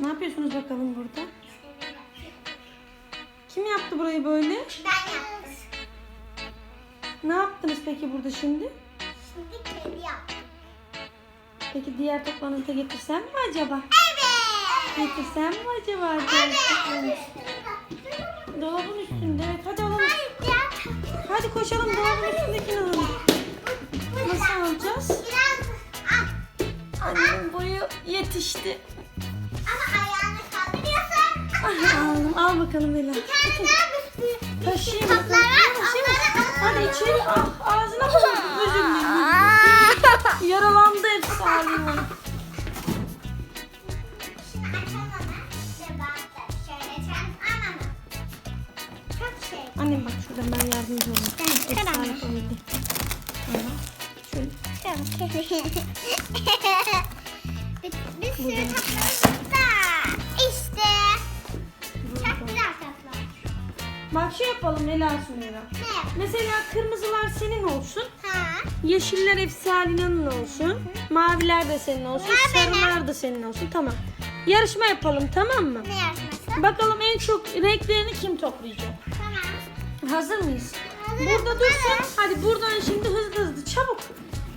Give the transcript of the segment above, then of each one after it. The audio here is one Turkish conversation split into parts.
Ne yapıyorsunuz bakalım burada? Kim yaptı burayı böyle? Ben yaptım. Ne yaptınız peki burada şimdi? Şimdi kedi yaptım. Peki diğer toplarını da getirsem mi acaba? Evet. Getirsem mi acaba? toplarını? Dolabın üstünde. Evet hadi alalım. Hadi koşalım dolabın üstündekini alalım. Nasıl alacağız? Annemin boyu yetişti. Al bakalım Ela. Taşıyayım bakalım. al. Taşıyayım. Hadi içeri. Ah ağzına vurdum. Özür dilerim. Yaralandı şey. Annem bak şuradan ben yardımcı olayım. Ben Efsane. Evet. Şöyle. bir, bir sürü tatlarımız Bak şey yapalım Ela Sümeyra. Ne? Mesela kırmızılar senin olsun. Ha. Yeşiller hepsi Aline'nin olsun. Maviler de senin olsun. Benim. Sarılar da senin olsun. Tamam. Yarışma yapalım tamam mı? Ne yarışması? Bakalım en çok renklerini kim toplayacak? Tamam. Hazır mıyız? Hazırım. Burada dursun. Hadi. Hadi buradan şimdi hızlı hızlı çabuk.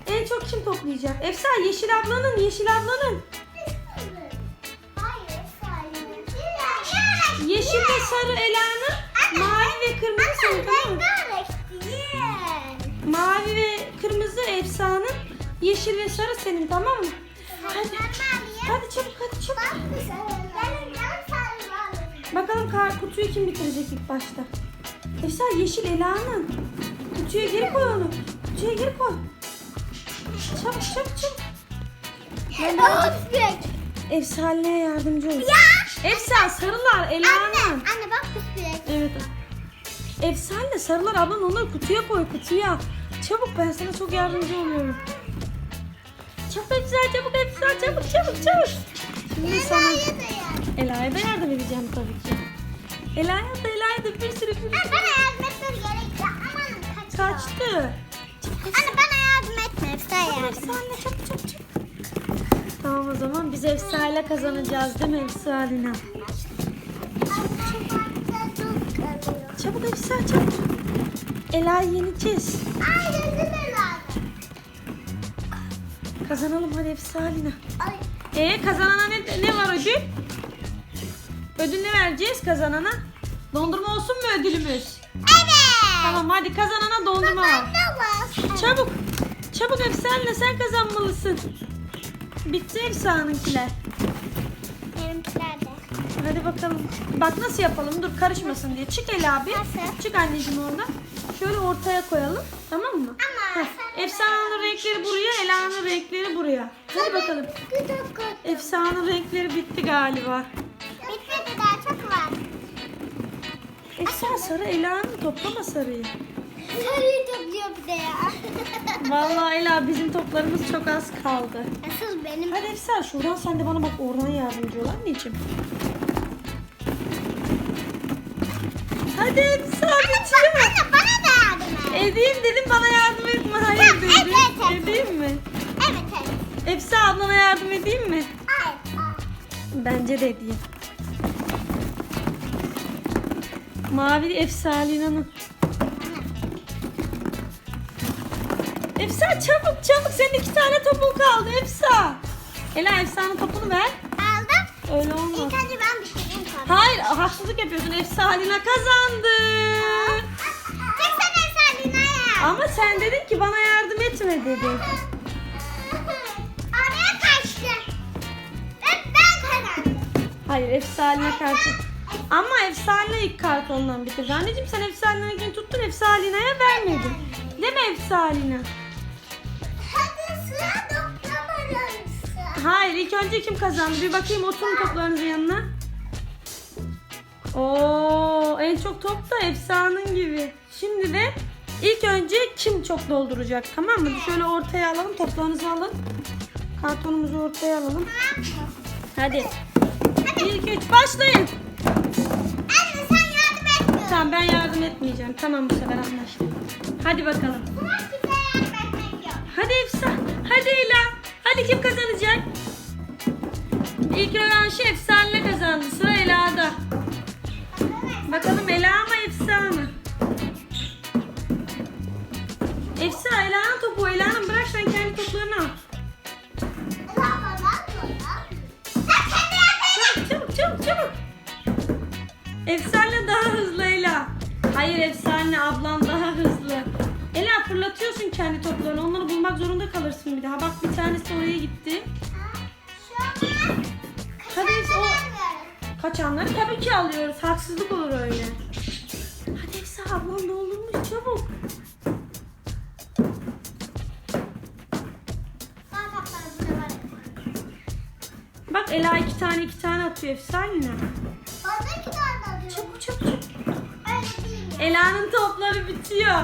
En çok kim toplayacak? Efsa Yeşil ablanın, Yeşil ablanın. Hayır, sayın. Yeşil ve sarı Ela'nın. Mavi ve kırmızı Efsa'nın. Yeşil ve sarı senin tamam mı? Hadi. Hadi çabuk hadi çabuk. Bakalım kar kutuyu kim bitirecek ilk başta? Efsa yeşil Ela'nın. Kutuya geri koy onu. Kutuya geri koy. Çabuk çabuk çabuk. Birazcık Efsane'ye yardımcı olayım. Efsa sarılar Ela'nın. Anne bak bisküvit. Evet. Efsane sarılar ablan onları kutuya koy kutuya. Çabuk ben sana çok yardımcı oluyorum. Çabuk Efsa çabuk Efsa çabuk çabuk çabuk. Şimdi sana Ela'ya da yardım edeceğim tabii ki. Ela'ya da Ela'ya da bir sürü bir sürü. Bana yardım etmem gerekiyor. Aman kaçtı. Kaçtı. Anne bana yardım etme. Efsa yardım. Efsane çabuk çabuk çabuk. Tamam o zaman biz Efsa'yla kazanacağız değil mi Efsa'lina? Çabuk Efsa çabuk. Ela'yı yeneceğiz. Ay gözüm lazım. Kazanalım hadi Efsa'lina. Ay. Ee kazanana ne, ne var ödül? Ödül ne vereceğiz kazanana? Dondurma olsun mu ödülümüz? Evet. Tamam hadi kazanana dondurma var. Çabuk. Çabuk Efsane sen kazanmalısın. Bitti Efsa'nınkiler. Benimkiler de. Hadi bakalım. Bak nasıl yapalım dur karışmasın diye. Çık Ela abi. Nasıl? Çık anneciğim oradan. Şöyle ortaya koyalım. Tamam mı? Ama Heh. Efsa'nın renkleri buraya, Ela'nın renkleri buraya. Hadi bakalım. Gıdık gıdık. Efsa'nın renkleri bitti galiba. Bitmedi daha çok var. Efsa sarı Ela'nın toplama sarıyı. Sarıyı topluyor bir de ya. Vallahi Ela bizim toplarımız çok az kaldı. Asıl benim. Hadi Efsa şuradan sen de bana bak oradan yardımcı ol anneciğim. Hadi Efsa bitiyor. Anne bana da yardım et. Edeyim dedim bana yardım etme. Hayır dedim. evet, evet. Edeyim mi? Evet evet. Efsa ablana yardım edeyim mi? Ay. ay. Bence de edeyim. Mavi Efsa Lina'nın. Efsa çabuk çabuk senin iki tane topun kaldı Efsa. Ela Efsa'nın topunu ver. Aldım. Öyle olmaz. İlk önce ben bitireyim sonra. Hayır haksızlık yapıyorsun. Efsa Lina kazandı. Tek sen Eserli'ne Ama sen dedin ki bana yardım etme dedin. Oraya kaçtı. Ve ben kazandım. Hayır Efsaline karşı. Ama Efsane ilk kartondan bitirdi. Anneciğim sen Efsane'ninkini tuttun Efsaline'ye vermedin. Değil mi Efsaline? Hayır ilk önce kim kazandı? Bir bakayım oturun toplarınızın yanına. Oo en çok top da Efsa'nın gibi. Şimdi de ilk önce kim çok dolduracak tamam mı? Şöyle ortaya alalım toplarınızı alın. Kartonumuzu ortaya alalım. Hadi. İlk üç başlayın. Anne sen yardım etmiyorsun. Tamam ben yardım etmeyeceğim. Tamam bu sefer anlaştık. Hadi bakalım. Hadi Efsa. Hadi Ela. Hadi kim kazanacak? İlk rövanşı efsane kazandı. Sıra Ela'da. Bakalım Ela mı Efsa mı? Efsa Ela'nın topu. Ela'nın bırak sen kendi toplarını al. Çabuk. Efsane daha hızlı Ela. Hayır Efsane ablan daha hızlı. Ela fırlatıyorsun kendi toplarını. Onları bulmak zorunda kalırsın bir daha. Bak bir tanesi oraya gitti. Hadi Efsa o kaçanları tabii ki alıyoruz. Haksızlık olur öyle. Hadi Efsa ablan doldurmuş çabuk. Bak Ela iki tane iki tane atıyor Efsane. Çabuk çabuk çabuk. Ela'nın topları bitiyor.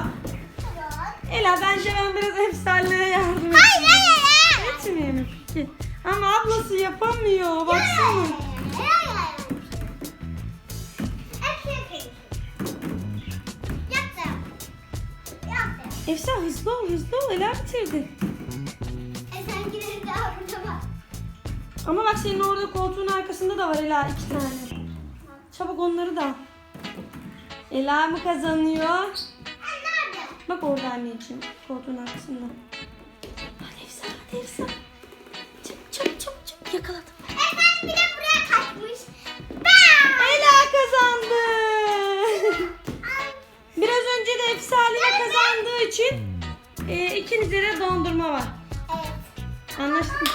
Ela bence ben biraz efsaneye yardım edeyim. Etmeyelim peki. Ama ablası yapamıyor. Baksana. Efsa hızlı ol hızlı ol. Ela bitirdi. Ama bak senin orada koltuğun arkasında da var Ela iki tane. Çabuk onları da. Ela mı kazanıyor? Bak orada anneciğim koltuğun arkasında. Hadi Efsa hadi Efsa. Çabuk çabuk çabuk çabuk yakaladım. Ela kazandı. Biraz önce de Efsane kazandığı için e, ikinize de dondurma var. Anlaştık mı?